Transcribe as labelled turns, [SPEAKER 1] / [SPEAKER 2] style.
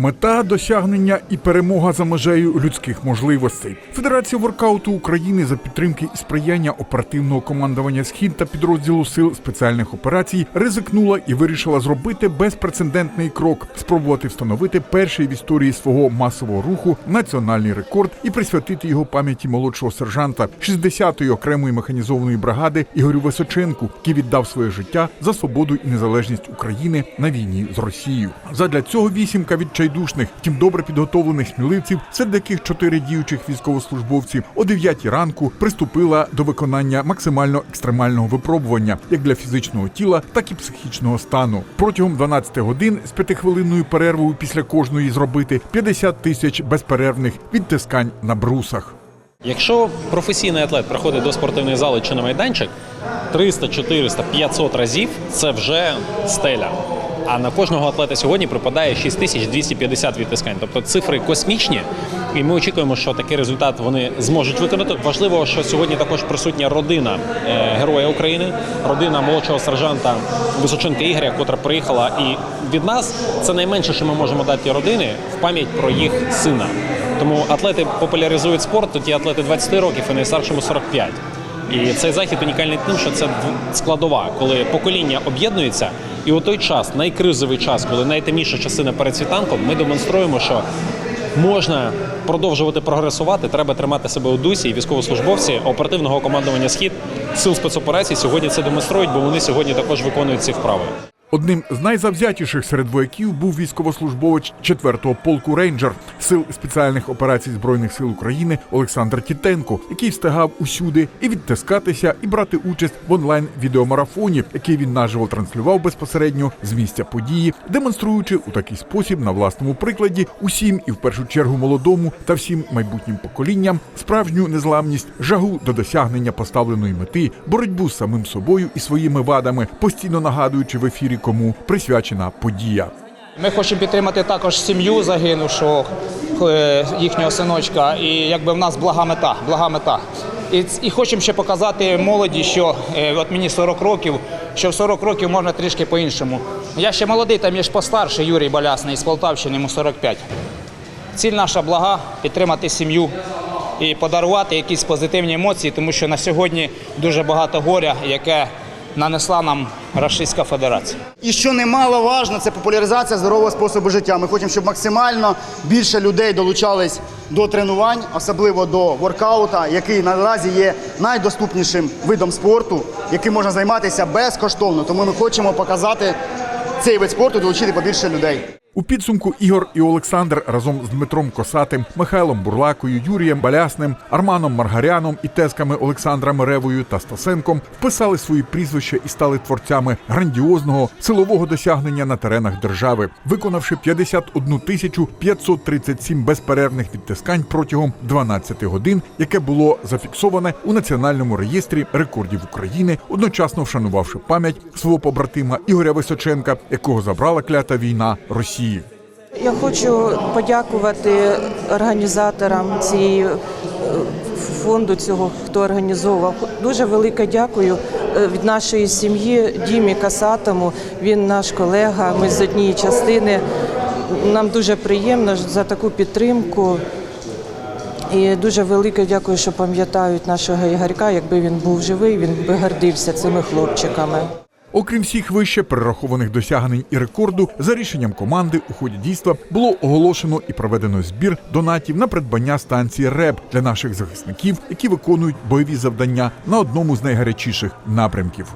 [SPEAKER 1] Мета досягнення і перемога за межею людських можливостей. Федерація воркауту України за підтримки і сприяння оперативного командування Схід та підрозділу сил спеціальних операцій ризикнула і вирішила зробити безпрецедентний крок спробувати встановити перший в історії свого масового руху національний рекорд і присвятити його пам'яті молодшого сержанта 60-ї окремої механізованої бригади Ігорю Височенку, який віддав своє життя за свободу і незалежність України на війні з Росією. Задля цього вісімка відчайдушних, втім добре підготовлених сміливців, серед яких чотири діючих військовослужбовців о 9 ранку приступила до виконання максимально екстремального випробування як для фізичного тіла, так і психічного стану. Протягом 12 годин з п'ятихвилинною перервою після кожної зробити 50 тисяч безперервних відтискань на брусах.
[SPEAKER 2] Якщо професійний атлет приходить до спортивної зали чи на майданчик 300, 400, 500 разів це вже стеля. А на кожного атлета сьогодні припадає 6250 відтискань. Тобто цифри космічні, і ми очікуємо, що такий результат вони зможуть виконати. Важливо, що сьогодні також присутня родина е, Героя України, родина молодшого сержанта Височенка Ігоря, котра приїхала. І від нас це найменше, що ми можемо дати родини в пам'ять про їх сина. Тому атлети популяризують спорт, є атлети 20 років і найстаршому 45. І цей захід унікальний тим, що це складова, коли покоління об'єднується, і у той час, найкризовий час, коли найтемніша частина перед світанком, ми демонструємо, що можна продовжувати прогресувати, треба тримати себе у дусі. І військовослужбовці оперативного командування Схід сил спецоперацій сьогодні це демонструють, бо вони сьогодні також виконують ці вправи.
[SPEAKER 1] Одним з найзавзятіших серед вояків був військовослужбовець 4-го полку рейнджер сил спеціальних операцій збройних сил України Олександр Тітенко, який встигав усюди і відтискатися, і брати участь в онлайн відеомарафоні, який він наживо транслював безпосередньо з місця події, демонструючи у такий спосіб на власному прикладі усім і в першу чергу молодому та всім майбутнім поколінням справжню незламність, жагу до досягнення поставленої мети, боротьбу з самим собою і своїми вадами, постійно нагадуючи в ефірі, кому присвячена подія.
[SPEAKER 3] Ми хочемо підтримати також сім'ю загинувшого е, їхнього синочка. І якби в нас блага мета, блага мета. І, і хочемо ще показати молоді, що е, от мені 40 років, що в 40 років можна трішки по-іншому. Я ще молодий, там є ж постарший Юрій Балясний з Полтавщини, йому 45. Ціль наша блага підтримати сім'ю і подарувати якісь позитивні емоції, тому що на сьогодні дуже багато горя, яке нанесла нам Російська Федерація.
[SPEAKER 4] І що немаловажно, це популяризація здорового способу життя. Ми хочемо, щоб максимально більше людей долучались до тренувань, особливо до воркаута, який наразі є найдоступнішим видом спорту, яким можна займатися безкоштовно. Тому ми хочемо показати цей вид спорту, долучити побільше людей.
[SPEAKER 1] У підсумку Ігор і Олександр разом з Дмитром Косатим, Михайлом Бурлакою, Юрієм Балясним, Арманом Маргаряном і тезками Олександра Меревою та Стасенком вписали свої прізвища і стали творцями грандіозного силового досягнення на теренах держави, виконавши 51 тисячу 537 безперервних відтискань протягом 12 годин, яке було зафіксоване у національному реєстрі рекордів України, одночасно вшанувавши пам'ять свого побратима Ігоря Височенка, якого забрала клята війна Росії.
[SPEAKER 5] Я хочу подякувати організаторам цієї е, фонду, цього хто організовував. Дуже велике дякую е, від нашої сім'ї Дімі Касатому. Він наш колега. Ми з однієї частини. Нам дуже приємно за таку підтримку. І дуже велике дякую, що пам'ятають нашого Ігорька. Якби він був живий, він би гордився цими хлопчиками.
[SPEAKER 1] Окрім всіх вище перерахованих досягнень і рекорду, за рішенням команди у ході дійства було оголошено і проведено збір донатів на придбання станції РЕБ для наших захисників, які виконують бойові завдання на одному з найгарячіших напрямків.